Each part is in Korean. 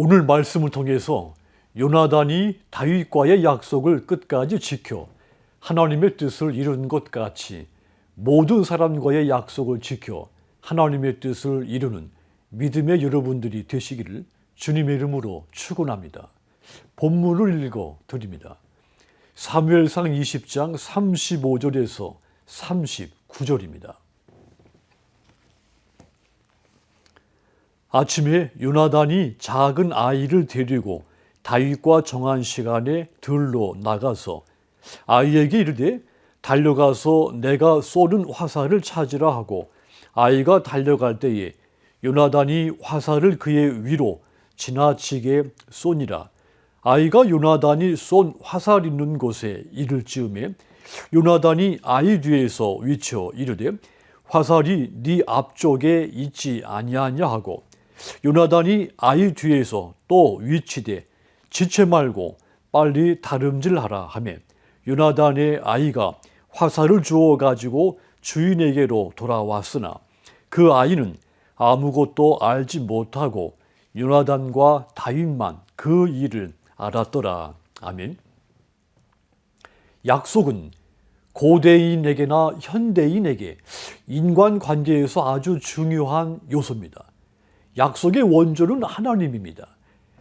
오늘 말씀을 통해서 요나단이 다윗과의 약속을 끝까지 지켜 하나님의 뜻을 이룬 것 같이 모든 사람과의 약속을 지켜 하나님의 뜻을 이루는 믿음의 여러분들이 되시기를 주님의 이름으로 축원합니다. 본문을 읽어 드립니다. 사무엘상 20장 35절에서 39절입니다. 아침에 요나단이 작은 아이를 데리고 다윗과 정한 시간에 들로 나가서 아이에게 이르되 달려가서 내가 쏘는 화살을 찾으라 하고 아이가 달려갈 때에 요나단이 화살을 그의 위로 지나치게 쏘니라. 아이가 요나단이 쏜 화살 있는 곳에 이를 즈음에 요나단이 아이 뒤에서 위쳐 이르되 화살이 네 앞쪽에 있지 아니하냐 하고 요나단이 아이 뒤에서 또 위치되 지체 말고 빨리 다름질하라 하며 요나단의 아이가 화살을 주어 가지고 주인에게로 돌아왔으나 그 아이는 아무것도 알지 못하고 요나단과 다윗만 그 일을 알았더라. 아멘. 약속은 고대인에게나 현대인에게 인간 관계에서 아주 중요한 요소입니다. 약속의 원조는 하나님입니다.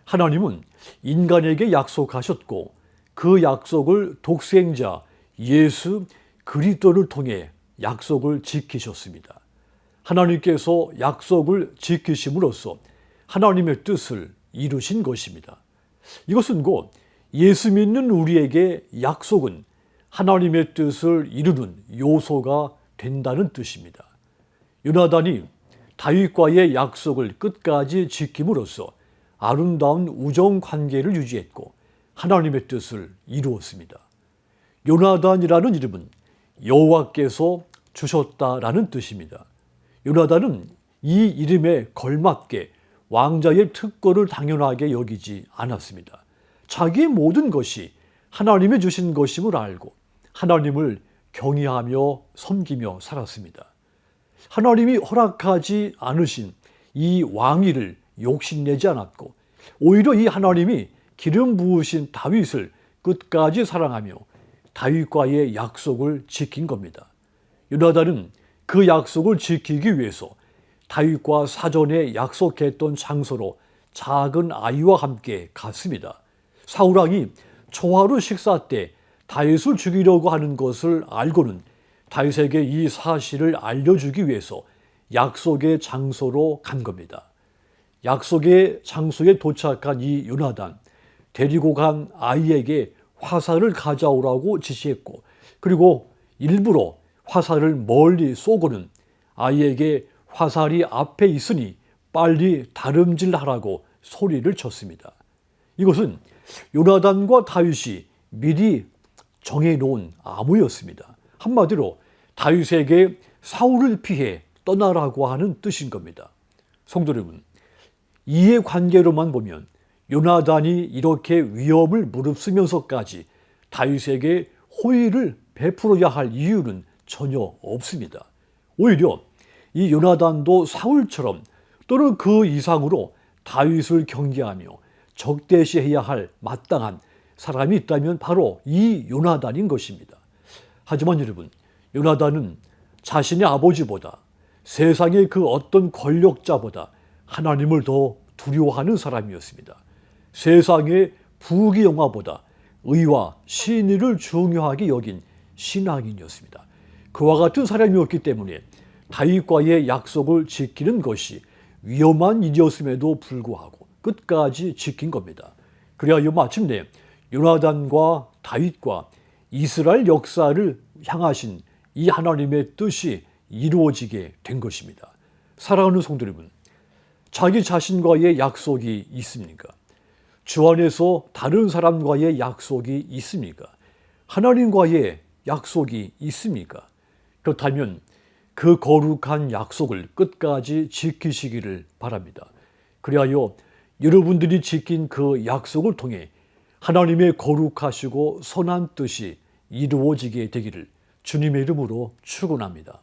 하나님은 인간에게 약속하셨고 그 약속을 독생자 예수 그리스도를 통해 약속을 지키셨습니다. 하나님께서 약속을 지키심으로써 하나님의 뜻을 이루신 것입니다. 이것은 곧 예수 믿는 우리에게 약속은 하나님의 뜻을 이루는 요소가 된다는 뜻입니다. 요나단이 다윗과의 약속을 끝까지 지킴으로써 아름다운 우정 관계를 유지했고 하나님의 뜻을 이루었습니다. 요나단이라는 이름은 여호와께서 주셨다라는 뜻입니다. 요나단은 이 이름에 걸맞게 왕자의 특권을 당연하게 여기지 않았습니다. 자기의 모든 것이 하나님이 주신 것임을 알고 하나님을 경외하며 섬기며 살았습니다. 하나님이 허락하지 않으신 이 왕위를 욕심내지 않았고 오히려 이 하나님이 기름 부으신 다윗을 끝까지 사랑하며 다윗과의 약속을 지킨 겁니다. 요나단은 그 약속을 지키기 위해서 다윗과 사전에 약속했던 장소로 작은 아이와 함께 갔습니다. 사울왕이 초하루 식사 때 다윗을 죽이려고 하는 것을 알고는 다윗에게 이 사실을 알려주기 위해서 약속의 장소로 간 겁니다. 약속의 장소에 도착한 이 요나단, 데리고 간 아이에게 화살을 가져오라고 지시했고, 그리고 일부러 화살을 멀리 쏘고는 아이에게 화살이 앞에 있으니 빨리 다름질하라고 소리를 쳤습니다. 이것은 요나단과 다윗이 미리 정해놓은 암호였습니다. 한마디로 다윗에게 사울을 피해 떠나라고 하는 뜻인 겁니다. 성도 여러분, 이해 관계로만 보면 요나단이 이렇게 위협을 무릅쓰면서까지 다윗에게 호의를 베풀어야 할 이유는 전혀 없습니다. 오히려 이 요나단도 사울처럼 또는 그 이상으로 다윗을 경계하며 적대시해야 할 마땅한 사람이 있다면 바로 이 요나단인 것입니다. 하지만 여러분, 요나단은 자신의 아버지보다 세상의 그 어떤 권력자보다 하나님을 더 두려워하는 사람이었습니다. 세상의 부귀 영화보다 의와 신의를 중요하게 여긴 신앙인이었습니다. 그와 같은 사람이었기 때문에 다윗과의 약속을 지키는 것이 위험한 일이었음에도 불구하고 끝까지 지킨 겁니다. 그래야 마침내 요나단과 다윗과 이스라엘 역사를 향하신 이 하나님의 뜻이 이루어지게 된 것입니다. 사랑하는 성도 여러분, 자기 자신과의 약속이 있습니까? 주 안에서 다른 사람과의 약속이 있습니까? 하나님과의 약속이 있습니까? 그렇다면 그 거룩한 약속을 끝까지 지키시기를 바랍니다. 그리하여 여러분들이 지킨 그 약속을 통해 하나님의 거룩하시고 선한 뜻이 이루어지게 되기를 주님의 이름으로 축원합니다.